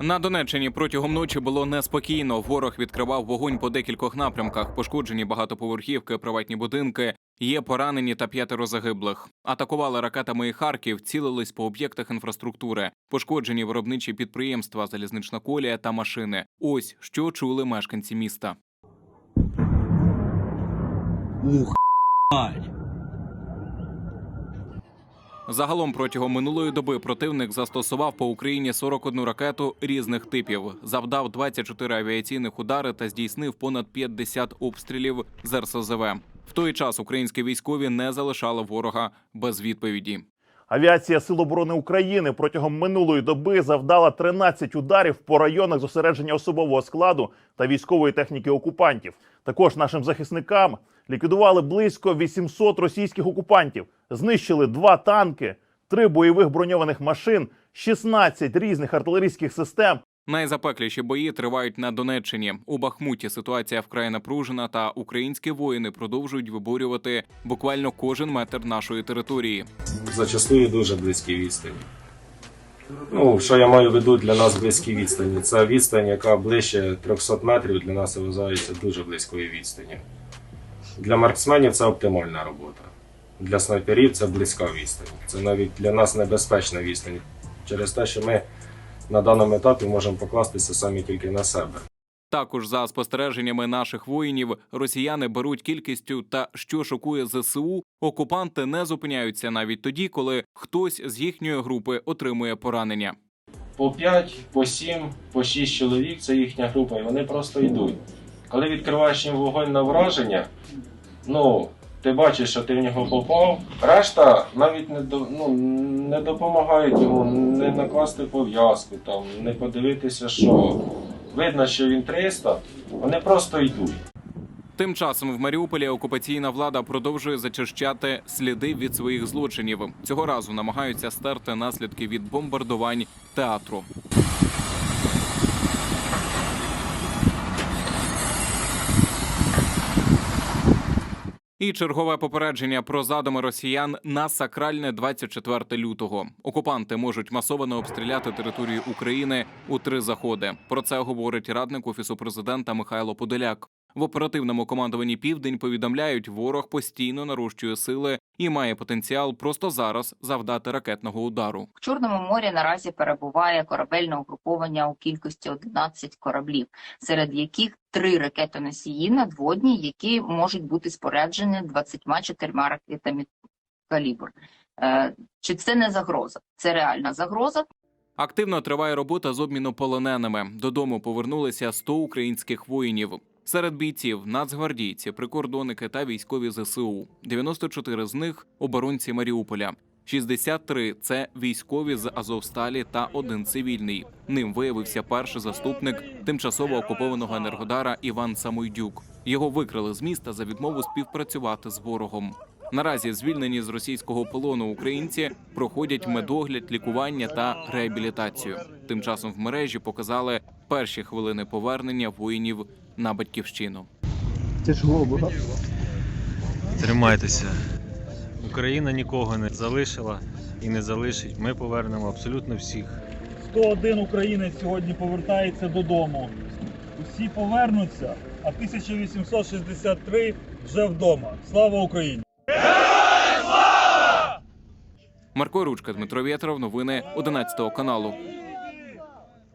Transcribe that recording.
На Донеччині протягом ночі було неспокійно. Ворог відкривав вогонь по декількох напрямках. Пошкоджені багатоповерхівки, приватні будинки. Є поранені та п'ятеро загиблих. Атакували ракетами і Харків, цілились по об'єктах інфраструктури, пошкоджені виробничі підприємства, залізнична колія та машини. Ось що чули мешканці міста. Ух. Загалом протягом минулої доби противник застосував по Україні 41 ракету різних типів, завдав 24 авіаційних удари та здійснив понад 50 обстрілів з РСЗВ. В той час українські військові не залишали ворога без відповіді. Авіація Сил оборони України протягом минулої доби завдала 13 ударів по районах зосередження особового складу та військової техніки окупантів. Також нашим захисникам ліквідували близько 800 російських окупантів, знищили два танки, три бойових броньованих машин, 16 різних артилерійських систем, Найзапекліші бої тривають на Донеччині. У Бахмуті ситуація вкрай напружена, та українські воїни продовжують виборювати буквально кожен метр нашої території. зачастую дуже близькі відстані. Ну, що я маю в виду для нас близькі відстані? Це відстань, яка ближче 300 метрів для нас вважається дуже близькою відстані. Для марксменів це оптимальна робота. Для снайперів це близька відстань. Це навіть для нас небезпечна відстань. Через те, що ми на даному етапі можемо покластися самі тільки на себе. Також за спостереженнями наших воїнів, росіяни беруть кількістю та що шокує ЗСУ, окупанти не зупиняються навіть тоді, коли хтось з їхньої групи отримує поранення. по 5, по 7, по 6 чоловік це їхня група, і вони просто йдуть. Коли відкриваєш їм вогонь на враження, ну, ти бачиш, що ти в нього попав. Решта навіть не, до, ну, не допомагають йому не накласти пов'язку, там, не подивитися, що видно, що він 300, вони просто йдуть. Тим часом в Маріуполі окупаційна влада продовжує зачищати сліди від своїх злочинів. Цього разу намагаються стерти наслідки від бомбардувань театру. І чергове попередження про задуми росіян на сакральне 24 лютого. Окупанти можуть масово обстріляти територію України у три заходи. Про це говорить радник офісу президента Михайло Подоляк. В оперативному командуванні Південь повідомляють, ворог постійно нарощує сили і має потенціал просто зараз завдати ракетного удару. В Чорному морі наразі перебуває корабельне угруповання у кількості 11 кораблів, серед яких три ракетоносії надводні, які можуть бути споряджені 24 ракетами калібр. Е, Чи це не загроза? Це реальна загроза. Активно триває робота з обміну полоненими. Додому повернулися 100 українських воїнів. Серед бійців нацгвардійці, прикордонники та військові ЗСУ. 94 з них оборонці Маріуполя. 63 – це військові з Азовсталі та один цивільний. Ним виявився перший заступник тимчасово окупованого енергодара Іван Самойдюк. Його викрили з міста за відмову співпрацювати з ворогом. Наразі звільнені з російського полону українці проходять медогляд, лікування та реабілітацію. Тим часом в мережі показали перші хвилини повернення воїнів на батьківщину. Тримайтеся. Україна нікого не залишила і не залишить. Ми повернемо абсолютно всіх. 101 українець сьогодні повертається додому. Усі повернуться, а 1863 вже вдома. Слава Україні! Марко Ручка, Дмитро Вєтров, новини 11 каналу.